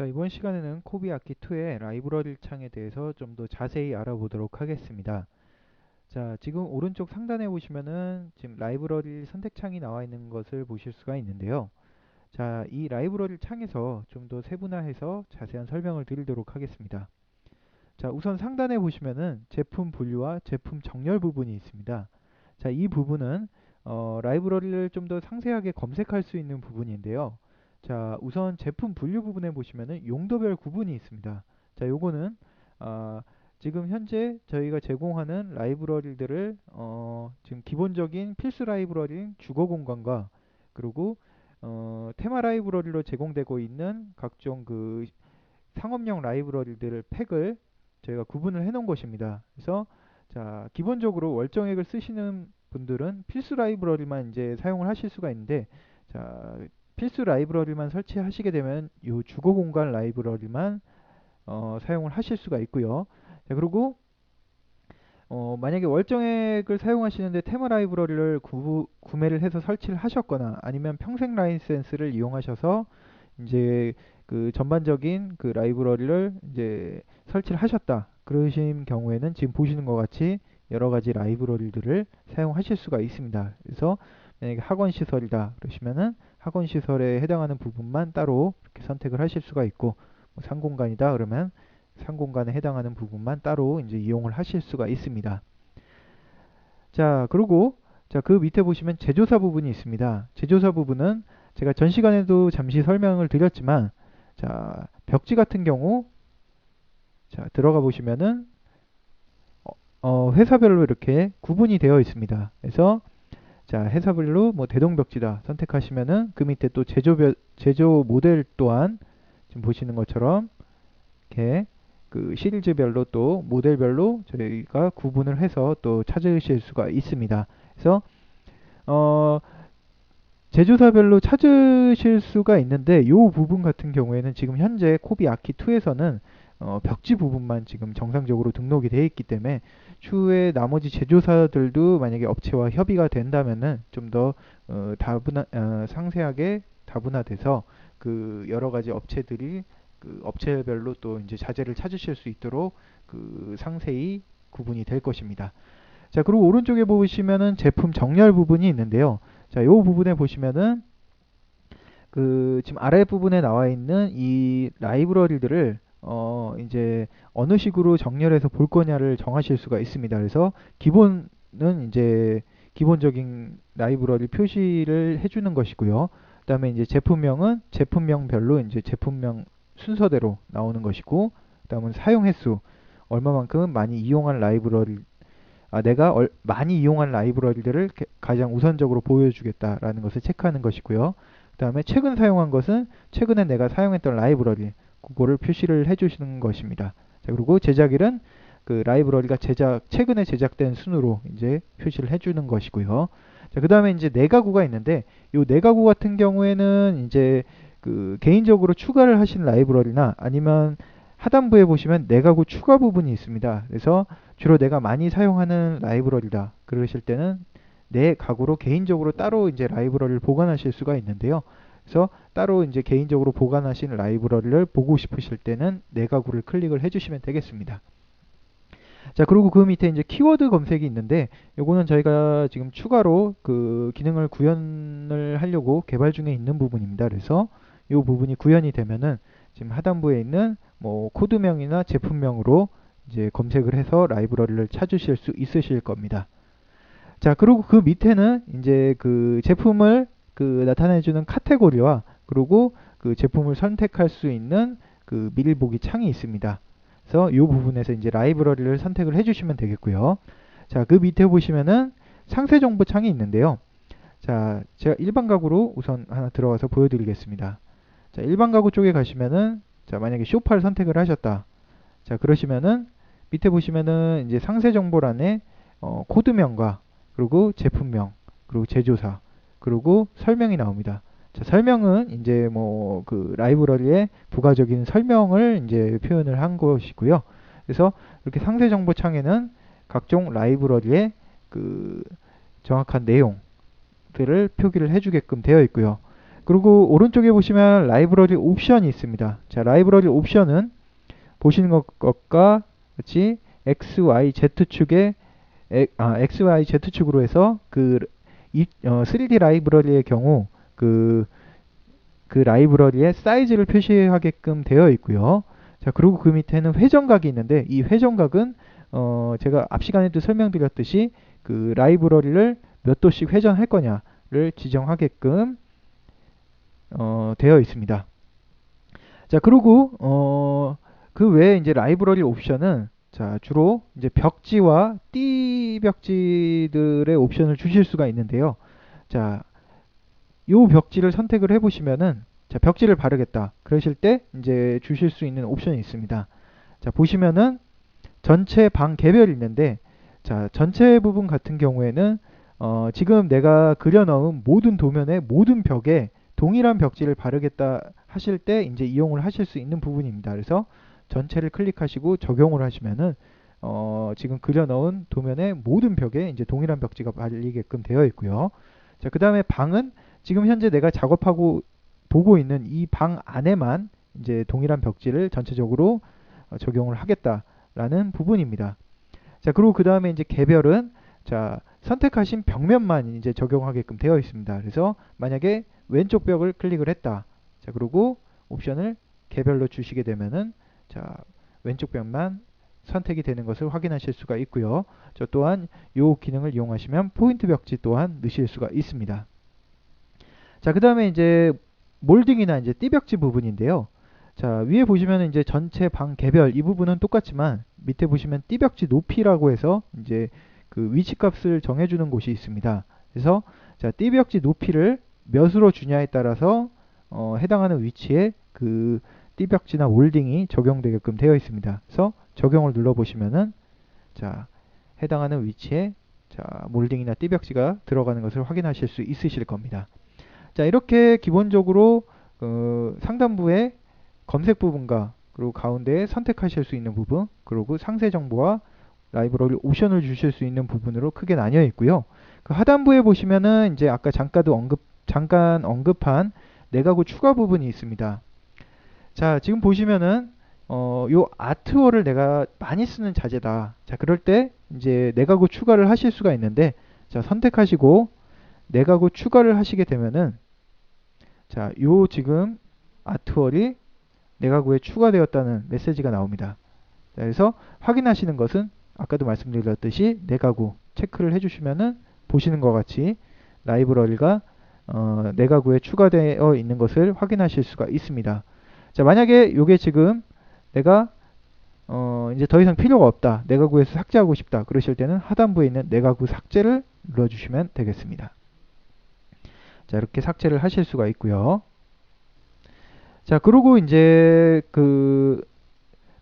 자, 이번 시간에는 코비 악기 2의 라이브러리 창에 대해서 좀 더 자세히 알아보도록 하겠습니다. 자, 지금 오른쪽 상단에 보시면은 지금 라이브러리 선택 창이 나와 있는 것을 보실 수가 있는데요. 자, 이 라이브러리 창에서 좀 더 세분화해서 자세한 설명을 드리도록 하겠습니다. 자, 우선 상단에 보시면은 제품 분류와 제품 정렬 부분이 있습니다. 자, 이 부분은 어, 라이브러리를 좀 더 상세하게 검색할 수 있는 부분인데요. 자, 우선 제품 분류 부분에 보시면은 용도별 구분이 있습니다. 자, 요거는 어, 지금 현재 저희가 제공하는 라이브러리들을 어, 지금 기본적인 필수 라이브러리인 주거 공간과 그리고 어, 테마 라이브러리로 제공되고 있는 각종 그 상업용 라이브러리들을 팩을 저희가 구분을 해 놓은 것입니다. 그래서 자, 기본적으로 월정액을 쓰시는 분들은 필수 라이브러리만 이제 사용을 하실 수가 있는데 자, 필수 라이브러리만 설치하시게 되면 이 주거 공간 라이브러리만 어, 사용을 하실 수가 있고요. 자, 그리고 어, 만약에 월정액을 사용하시는데 테마 라이브러리를 구, 구매를 해서 설치를 하셨거나 아니면 평생 라이센스를 이용하셔서 이제 그 전반적인 그 라이브러리를 이제 설치를 하셨다. 그러신 경우에는 지금 보시는 것 같이 여러 가지 라이브러리들을 사용하실 수가 있습니다. 그래서 만약에 학원 시설이다 그러시면은 학원 시설에 해당하는 부분만 따로 이렇게 선택을 하실 수가 있고 뭐 상공간이다 그러면 상공간에 해당하는 부분만 따로 이제 이용을 하실 수가 있습니다. 자, 그리고 자, 그 밑에 보시면 제조사 부분이 있습니다. 제조사 부분은 제가 전 시간에도 잠시 설명을 드렸지만 자, 벽지 같은 경우 자, 들어가 보시면은 어, 어, 회사별로 이렇게 구분이 되어 있습니다. 그래서 자, 회사별로 뭐 대동벽지다 선택하시면은 그 밑에 또 제조별 제조 모델 또한 지금 보시는 것처럼 이렇게 그 시리즈별로 또 모델별로 저희가 구분을 해서 또 찾으실 수가 있습니다. 그래서 어 제조사별로 찾으실 수가 있는데 이 부분 같은 경우에는 지금 현재 코비 아키 2에서는 어, 벽지 부분만 지금 정상적으로 등록이 되어 있기 때문에 추후에 나머지 제조사들도 만약에 업체와 협의가 된다면은 좀더 어, 다분화 어, 상세하게 다분화돼서 그 여러 가지 업체들이 그 업체별로 또 이제 자재를 찾으실 수 있도록 그 상세히 구분이 될 것입니다. 자, 그리고 오른쪽에 보시면은 제품 정렬 부분이 있는데요. 자, 이 부분에 보시면은 그 지금 아래 부분에 나와 있는 이 라이브러리들을 어 이제 어느 식으로 정렬해서 볼 거냐를 정하실 수가 있습니다. 그래서 기본은 이제 기본적인 라이브러리 표시를 해주는 것이고요. 그 다음에 이제 제품명은 제품명별로 이제 제품명 순서대로 나오는 것이고, 그 다음은 사용 횟수 얼마만큼 많이 이용한 라이브러리 아, 내가 얼, 많이 이용한 라이브러리들을 가장 우선적으로 보여주겠다라는 것을 체크하는 것이고요. 그 다음에 최근 사용한 것은 최근에 내가 사용했던 라이브러리 그거를 표시를 해주시는 것입니다. 자, 그리고 제작일은 그 라이브러리가 제작 최근에 제작된 순으로 이제 표시를 해주는 것이고요. 자, 그 다음에 이제 내가구가 있는데 이 내가구 같은 경우에는 이제 그 개인적으로 추가를 하신 라이브러리나 아니면 하단부에 보시면 내가구 추가 부분이 있습니다. 그래서 주로 내가 많이 사용하는 라이브러리다 그러실 때는 내 가구로 개인적으로 따로 이제 라이브러리를 보관하실 수가 있는데요. 그래서 따로 이제 개인적으로 보관하신 라이브러리를 보고 싶으실 때는 내 가구를 클릭을 해주시면 되겠습니다. 자 그리고 그 밑에 이제 키워드 검색이 있는데 요거는 저희가 지금 추가로 그 기능을 구현을 하려고 개발 중에 있는 부분입니다. 그래서 이 부분이 구현이 되면은 지금 하단부에 있는 뭐 코드명이나 제품명으로 이제 검색을 해서 라이브러리를 찾으실 수 있으실 겁니다. 자 그리고 그 밑에는 이제 그 제품을 그 나타내주는 카테고리와 그리고 그 제품을 선택할 수 있는 그 미리 보기 창이 있습니다. 그래서 이 부분에서 이제 라이브러리를 선택을 해주시면 되겠고요. 자, 그 밑에 보시면은 상세 정보 창이 있는데요. 자, 제가 일반 가구로 우선 하나 들어가서 보여드리겠습니다. 자, 일반 가구 쪽에 가시면은 자, 만약에 쇼파를 선택을 하셨다. 자, 그러시면은 밑에 보시면은 이제 상세 정보란에 어, 코드명과 그리고 제품명, 그리고 제조사, 그리고 설명이 나옵니다. 자, 설명은 이제 뭐 그 라이브러리의 부가적인 설명을 이제 표현을 한 것이고요. 그래서 이렇게 상세 정보 창에는 각종 라이브러리의 그 정확한 내용들을 표기를 해주게끔 되어 있고요. 그리고 오른쪽에 보시면 라이브러리 옵션이 있습니다. 자, 라이브러리 옵션은 보시는 것과 같이 X, Y, Z축에 아, X, Y, Z축으로 해서 그 이, 어, 3D 라이브러리의 경우 그, 그 라이브러리의 사이즈를 표시하게끔 되어 있고요. 자, 그리고 그 밑에는 회전각이 있는데 이 회전각은 어, 제가 앞 시간에도 설명드렸듯이 그 라이브러리를 몇 도씩 회전할 거냐를 지정하게끔 어, 되어 있습니다. 자, 그리고 어, 그 외에 이제 라이브러리 옵션은 자, 주로 이제 벽지와 띠 벽지들의 옵션을 주실 수가 있는데요. 자, 요 벽지를 선택을 해 보시면은 자, 벽지를 바르겠다. 그러실 때 이제 주실 수 있는 옵션이 있습니다. 자, 보시면은 전체 방 개별이 있는데 자, 전체 부분 같은 경우에는 어, 지금 내가 그려 넣은 모든 도면에 모든 벽에 동일한 벽지를 바르겠다 하실 때 이제 이용을 하실 수 있는 부분입니다. 그래서 전체를 클릭하시고 적용을 하시면은 어, 지금 그려 넣은 도면의 모든 벽에 이제 동일한 벽지가 발리게끔 되어 있고요. 자, 그 다음에 방은 지금 현재 내가 작업하고 보고 있는 이 방 안에만 이제 동일한 벽지를 전체적으로 어, 적용을 하겠다라는 부분입니다. 자, 그리고 그 다음에 이제 개별은 자, 선택하신 벽면만 이제 적용하게끔 되어 있습니다. 그래서 만약에 왼쪽 벽을 클릭을 했다. 자, 그리고 옵션을 개별로 주시게 되면은 자, 왼쪽 벽만 선택이 되는 것을 확인하실 수가 있고요. 저 또한 이 기능을 이용하시면 포인트 벽지 또한 넣으실 수가 있습니다. 자, 그 다음에 이제 몰딩이나 이제 띠벽지 부분인데요. 자, 위에 보시면 이제 전체 방 개별 이 부분은 똑같지만 밑에 보시면 띠벽지 높이라고 해서 이제 그 위치 값을 정해주는 곳이 있습니다. 그래서 자, 띠벽지 높이를 몇으로 주냐에 따라서 어, 해당하는 위치에 그 띠벽지나 몰딩이 적용되게끔 되어 있습니다. 그래서 적용을 눌러 보시면은 자, 해당하는 위치에 자, 몰딩이나 띠벽지가 들어가는 것을 확인하실 수 있으실 겁니다. 자 이렇게 기본적으로 어, 상단부의 검색 부분과 그리고 가운데에 선택하실 수 있는 부분 그리고 상세 정보와 라이브러리 옵션을 주실 수 있는 부분으로 크게 나뉘어 있고요. 그 하단부에 보시면은 이제 아까 잠깐도 언급 잠깐 언급한 내가구 추가 부분이 있습니다. 자 지금 보시면은 어, 요 아트월을 내가 많이 쓰는 자재다. 자 그럴 때 이제 내가구 추가를 하실 수가 있는데 자 선택하시고 내가구 추가를 하시게 되면은 자, 요 지금 아트월이 내가구에 추가되었다는 메시지가 나옵니다. 자, 그래서 확인하시는 것은 아까도 말씀드렸듯이 내가구 체크를 해주시면은 보시는 것 같이 라이브러리가 어, 내가구에 추가되어 있는 것을 확인하실 수가 있습니다. 자, 만약에 요게 지금 내가 어, 이제 더 이상 필요가 없다. 내가 구에서 삭제하고 싶다. 그러실 때는 하단부에 있는 내가 구 삭제를 눌러주시면 되겠습니다. 자, 이렇게 삭제를 하실 수가 있고요. 자, 그리고 이제 그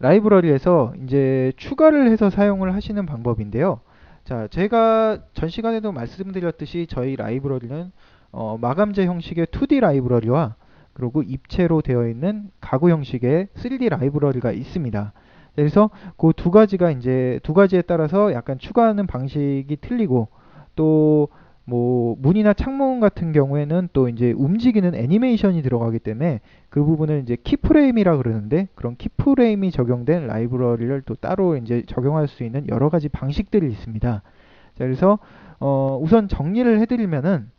라이브러리에서 이제 추가를 해서 사용을 하시는 방법인데요. 자, 제가 전 시간에도 말씀드렸듯이 저희 라이브러리는 어, 마감재 형식의 2D 라이브러리와 그리고 입체로 되어 있는 가구 형식의 3D 라이브러리가 있습니다. 그래서 그 두 가지가 이제 두 가지에 따라서 약간 추가하는 방식이 틀리고 또 뭐 문이나 창문 같은 경우에는 또 이제 움직이는 애니메이션이 들어가기 때문에 그 부분을 이제 키프레임이라 그러는데 그런 키프레임이 적용된 라이브러리를 또 따로 이제 적용할 수 있는 여러 가지 방식들이 있습니다. 자, 그래서 어 우선 정리를 해드리면은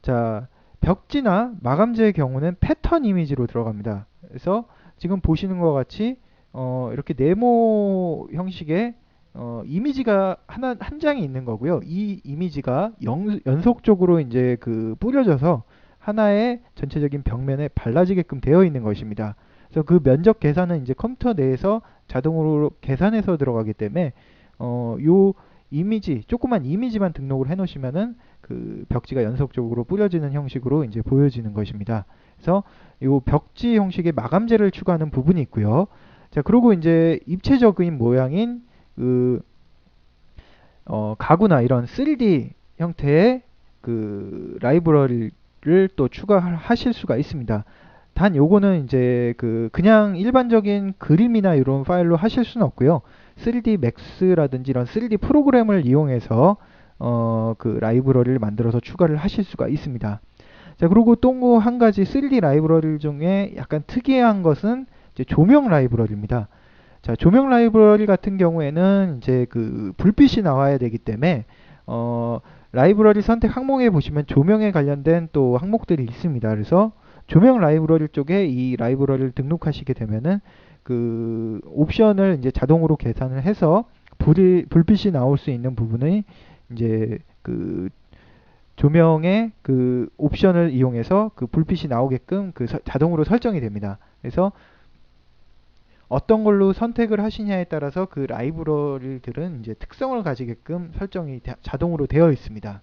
자 벽지나 마감재의 경우는 패턴 이미지로 들어갑니다. 그래서 지금 보시는 것 같이 어 이렇게 네모 형식의 어, 이미지가 하나 한 장이 있는 거고요. 이 이미지가 영, 연속적으로 이제 그 뿌려져서 하나의 전체적인 벽면에 발라지게끔 되어 있는 것입니다. 그래서 그 면적 계산은 이제 컴퓨터 내에서 자동으로 계산해서 들어가기 때문에 어, 요 이미지 조그만 이미지만 등록을 해 놓으시면은 그 벽지가 연속적으로 뿌려지는 형식으로 이제 보여지는 것입니다. 그래서 요 벽지 형식의 마감재를 추가하는 부분이 있고요. 자, 그리고 이제 입체적인 모양인 그 어, 가구나 이런 3D 형태의 그 라이브러리를 또 추가하실 수가 있습니다. 단 요거는 이제 그 그냥 일반적인 그림이나 이런 파일로 하실 수는 없고요. 3D Max라든지 이런 3D 프로그램을 이용해서 어, 그 라이브러리를 만들어서 추가를 하실 수가 있습니다. 자, 그리고 또 한 가지 3D 라이브러리 중에 약간 특이한 것은 조명 라이브러리입니다. 자, 조명 라이브러리 같은 경우에는 이제 그 불빛이 나와야 되기 때문에 어, 라이브러리 선택 항목에 보시면 조명에 관련된 또 항목들이 있습니다. 그래서 조명 라이브러리 쪽에 이 라이브러리를 등록하시게 되면은 그 옵션을 이제 자동으로 계산을 해서 불이 불빛이 나올 수 있는 부분이 이제 그 조명의 그 옵션을 이용해서 그 불빛이 나오게끔 그 서- 자동으로 설정이 됩니다. 그래서 어떤 걸로 선택을 하시냐에 따라서 그 라이브러리들은 이제 특성을 가지게끔 설정이 되- 자동으로 되어 있습니다.